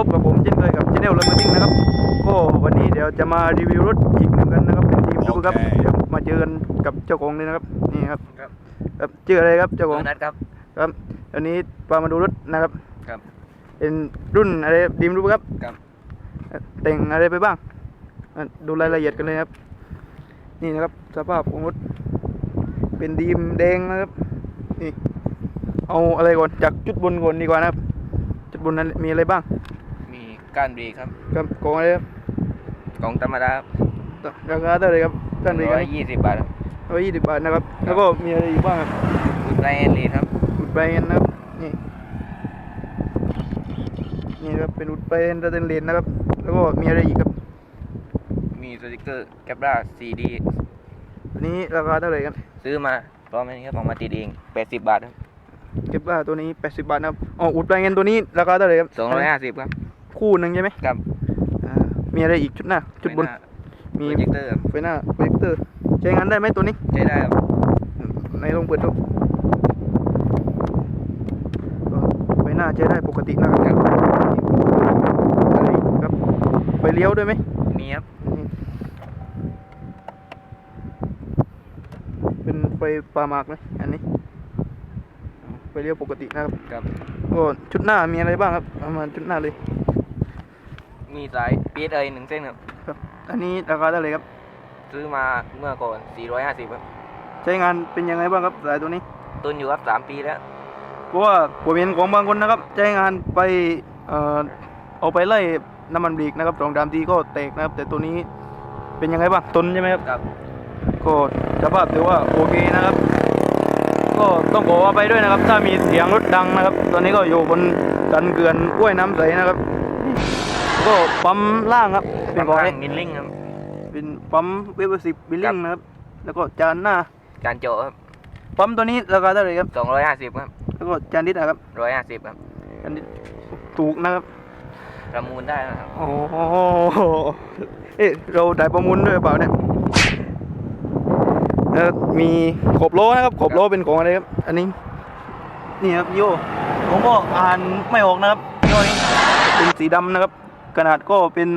พบกับผมเช่นเคยกับช anel เรมติ้งนะครับ ก็วันนี้เดี๋ยวจะมารีวิวรถอีกหนึ่งคันนะครับเป็นทีมดูครับโอเคเดี๋ยวมาเจอกันกับเจ้าของเลยนะครับนี่ครับครับครับชื่ออะไรครับเจ้าโดของนัทครับครับอันนี้พามาดูรถนะครับครับ เป็นรุ่นอะไรดีมดูครับครับเอ่อแต่งอะไรไปบ้างอะดูรายละเอียดกันเลยครับ นี่นะครับ สภาพของรถเป็นดีมแดงนะครับนี่เอาอะไรก่อนจากจุดบนก่อนดีกว่านะครับ จุดบนนั้นมีอะไรบ้างมี ก้านเบรกครับครับของอะไรครับกล่องธรรมดาราคาเท่าไหร่ครับท่านบริร้กาอรยยี่สิบบาทครับร้อยยี่สิบบาทนะครับ แล้วก็มีอะไรอีกบ้างครับอุดไรแอนลีครับอุดไปเอ็นนะครับนี่นี่นะครับเป็นอุดไปเอ็นระเดนเลนนะครับ แล้วก็มีอะไรอีกครับ มีสติกเกอร์แคปราซีดีอันนี้ราคาเท่าไหร่กันซื้อมาพร้อมอันนี้ครับออกมาติดเองแปดสิบบาทครับเก็บว่าตัวนี้ 80 บาทนะครับ อ๋อ อุดไปเอ็นตัวนี้ ราคาเท่าไหร่ครับสองร้อยห้าสิบครับ คู่หนึ่งใช่ไหมกับอ่ามีอะไรอีกชุดหน้าจุดบน มีโปรเจคเตอร์ครับไฟหน้าโปรเจคเตอร์ใช้งานได้ไหมตัวนี้ใช้ได้ครับในลองเปิดดูก็ไฟหน้าใช้ได้ปกตินะครับครับอะไรอีกครับไฟเลี้ยวด้วยไหมมีครับนี่เป็นไฟปลาหมากไหมอันนี้อ๋อไฟเลี้ยวปกตินะครับครับก็ชุดหน้ามีอะไรบ้างครับเอามาชุดหน้าเลย มีสายพีเอหนึ่งเส้นครับครับ อันนี้ราคาเท่าไหร่ครับ ซื้อมาเมื่อก่อนสี่ร้อยห้าสิบครับ ใช้งานเป็นยังไงบ้างครับสายตัวนี้ ตุนอยู่ครับสามปีแล้ว เพราะว่าผมเห็นของบางคนนะครับ ใช้งานไปเอ่อเอาไปไล่น้ำมันเบรกนะครับสองสามทีก็แตกนะครับ แต่ตัวนี้เป็นยังไงบ้างทนใช่ไหมครับ ครับ ก็สภาพถือว่าโอเคนะครับ ก็ต้องขออภัยด้วยนะครับ ถ้ามีเสียงรถดังนะครับ ตอนนี้ก็อยู่บนสันเขื่อนกล้วยน้ำใสนะครับแล้ว ก็ปั๊มล่างครับเป็นของข้าอะไรงมินลิงครับ เป็นปั๊มเวฟสิบบิลลิงนะครับ แล้วก็จานหน้า จานโจครับ ปั๊มตัวนี้ราคาเท่าไหร่ครับสองร้อยห้าสิบครับ แล้วก็จานดิสนะครับร้อยห้าสิบครับ จานดิสถูกนะครับ ประมูลได้นะครับ โอ้โห เอ๊ะเราได้ประมูลด้วยหรือเปล่าเนี่ยแล้วมีขอบโลนะครับขอบโลเป็นของอะไรครับ อันนี้ นี่ครับโยผมก็อ่านไม่ออกนะครับโยนี้เป็นสีดำนะครับ ขนาดก็เป็น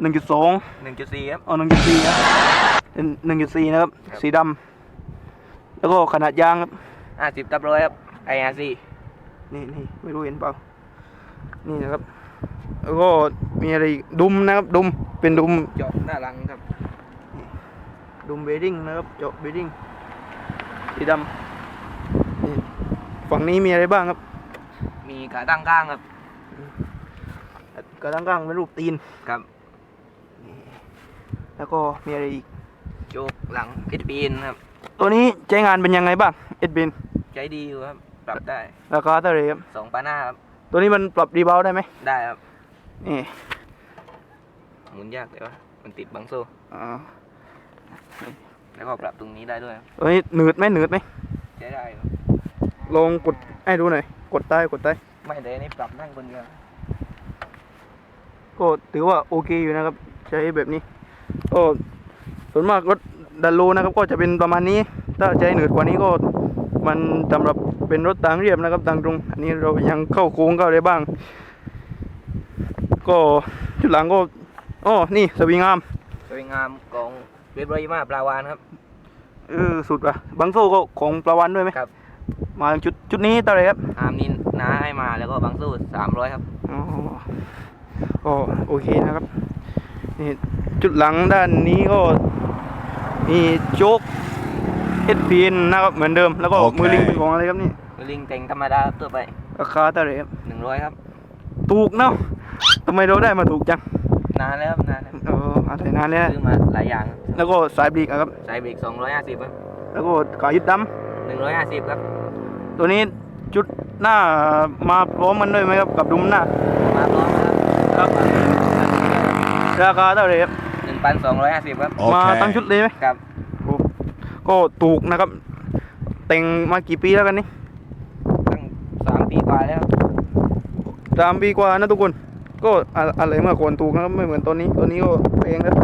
หนึ่งจุดสองหนึ่งจุดสี่ครับ เอาหนึ่งจุดสี่ครับเป็นหนึ่งจุดสี่นะครับ ครับ สีดำแล้วก็ขนาดยางครับ ห้าสิบตับร้อยครับไออาร์ซีนี่นี่ไม่รู้เห็นเปล่า นี่นะครับ แล้วก็มีอะไรอีกดุมนะครับ ดุม เป็นดุมเจาะหน้าหลังครับ ดุมเบรดิ้งนะครับ เจาะเบรดิ้งสีดำนี่ฝั่งนี้มีอะไรบ้างครับ มีขาตั้งข้างครับ กระตั้งกลางเป็นรูปตีนครับ แล้วก็มีอะไรอีกโจกหลังเอสปีนครับ ตัวนี้ใช้งานเป็นยังไงบ้างเอ็ดบินใช้ดีอยู่ครับ ปรับได้ราคาเท่าไหร่ครับสองพันห้าครับ ตัวนี้มันปรับรีบาวด์ได้ไหมได้ครับ นี่ หมุนยากแต่ว่ามันติดบังโซ่อ่าแล้วก็ปรับตรงนี้ได้ด้วยครับตัวนี้หนืดไหมหนืดไหมใช้ได้ครับลองกดให้ดูหน่อย กดใต้กดใต้ไม่แต่อันนี่ปรับนั่งคนเดียว ก็ถือว่าโอเคอยู่นะครับ ใช้แบบนี้ก็ส่วนมากรถดันโลนะครับ ก็จะเป็นประมาณนี้ ถ้าใช้หนืดกว่านี้ก็มันสำหรับเป็นรถทางเรียบนะครับทางตรง อันนี้เรายังเข้าโค้งเข้าได้บ้าง ก็จุดหลังก็อ๋อนี่สวิงอาร์มสวยงามของเรียบร้อยมากปลาวานครับเออสุดว่ะบังโซ่ก็ของประวันด้วยไหมครับ มาชุดชุดนี้เท่าไหร่ครับอาร์มนี่น้าให้มาแล้วก็บังโซ่สามร้อยครับอ๋อ ก็โอเคนะครับนี่จุดหลังด้านนี้ก็มีโจ๊กเอสพีนนะครับเหมือนเดิมแล้วก็โอเค มือลิงเป็นของอะไรครับนี่ลิงแต่งธรรมดาตัวไปราคาเท่าไหร่ครับหนึ่งร้อยครับ ถูกเนาะทำไมเราได้มาถูกจังนานแล้วครับนานแล้วเอออะไรนานเนี่ยซื้อมาหลายอย่างครับแล้วก็สายบรีกอะครับ สายเบรกสองร้อยห้าสิบครับแล้วก็ขายึดดหนึ่งร้อยห้าสิบครับำตัวนี้จุดหน้ามาพร้อมกันด้วยไหมครับกับดุมหน้ามาพร้อมนะ ครับครับราคาเท่าไหร่ครับหนึ่งพันสองร้อยห้าสิบครับ มาตั้งชุดเลยไหมครับโอ้ก็ถูกนะครับ แต่งมากี่ปีแล้วกันนี่ตั้งสามปีกว่าแล้วสามปีกว่านะทุกคน ก็อะอะไรเมื่อก่อนถูกนะครับไม่เหมือนตัวนี้ตัวนี้ก็แพงครับ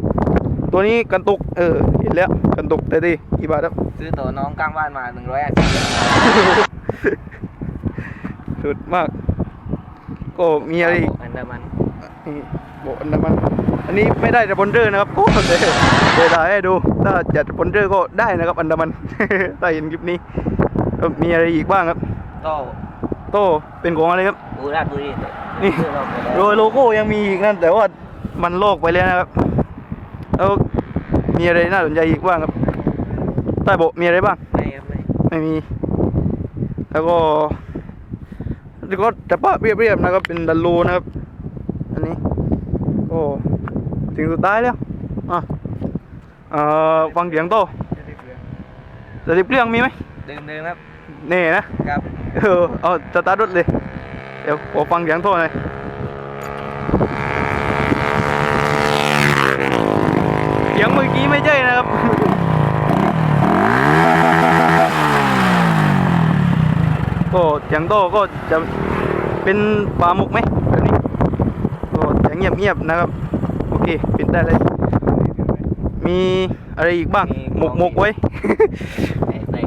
ตัวนี้กันตกเออ เห็นแล้วกันตกแต่ดีกี่บาทครับ ซื้อต่อน้องข้างบ้านมาหนึ่งร้อยห้าสิบสุดมาก ก็มีอะไรอีกอั นี่โบอันดามัน อันนี้ไม่ได้สปอนเซอร์นะครับโอ้เดี๋ยวเดี๋ยวถ่ายให้ดู ถ้าจัดสปอนเซอร์ก็ได้นะครับอันดามันถ้าเห็นคลิปนี้มีอะไรอีกบ้างครับ โต้โต้เป็นของอะไรครับบูราชบุรีนี่ซื้อเราไปแล้วโดยโลโก้ยังมีอีกนะแต่ว่ามันโลกไปแล้วนะครับแล้วมีอะไรน่าสนใจอีกบ้างครับ ใต้โบมีอะไรบ้าง ไม่ครับไม่ไม่มี แล้วก็แล้วก็จะปะเรียบๆนะครับเป็นดันโลนะครับ อันนี้ โอ้ถึงสุดท้ายแล้วอะเอ่อฟังเสียงโตสติเปลี่ยงมีไหมเดิมเดิมๆครับเน่นะครับเออเอาสตาร์ทรถเลยเดี๋ยวขอฟังเสียงโทษหน่อยเสียงเมื่อกี้ไม่ใช่นะครับก็เสียงโตก็จะเป็นปลาหมกไหม แบบนี้ก็จะเงียบๆนะครับ โอเคปิดได้เลย มีอะไรอีกบ้าง หมกหมกๆไว้ใส่ใส่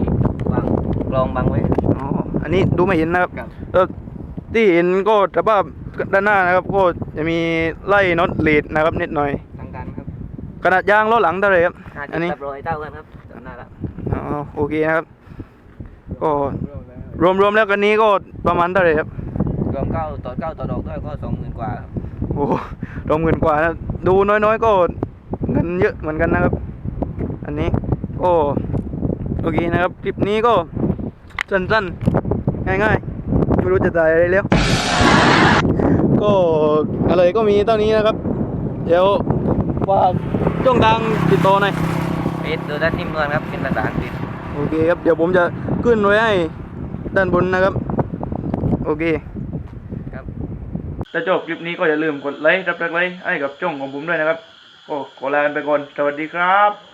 วางกรองบังไว้ อ๋อ อันนี้ดูไม่เห็นนะครับครับแล้วที่เห็นก็สภาพด้านหน้านะครับ ก็จะมีไล่น็อตเลดนะครับนิดหน่อยทางการครับ ขนาดยางล้อหลังเท่าไหร่ครับห้าอัสินบนี้กับร้อยเท่ากันครับจำได้ละอ๋อโอเคนะครับ ก็รวมๆแล้วกันนี้ก็ประมาณเท่าไหร่ครับรวมเก้าต่อเก้าต่อดอกด้วยก็สองหมื่นกว่าครับ โอ้รวมเงินกว่านะดูน้อยๆก็เงินเยอะเหมือนกันนะครับ อันนี้ก็โอเคนะครับ คลิปนี้ก็สั้นๆ ง่ายๆ ไม่รู้จะถ่ายอะไรแล้ว ก็อะไรก็มีเท่านี้นะครับ เดี๋ยวฝากช่องทางติดต่อหน่อยเพชรดูด้านนิ่มนวลครับ เป็นภาษาอังกฤษ โอเคครับ เดี๋ยวผมจะขึ้นไว้ให้ด้านบนนะครับ โอเคครับ ถ้าชอบคลิปนี้ก็อย่าลืมกดไลค์รับไลค์ให้กับช่องของผมด้วยนะครับโอ้ขอลาไปก่อน สวัสดีครับ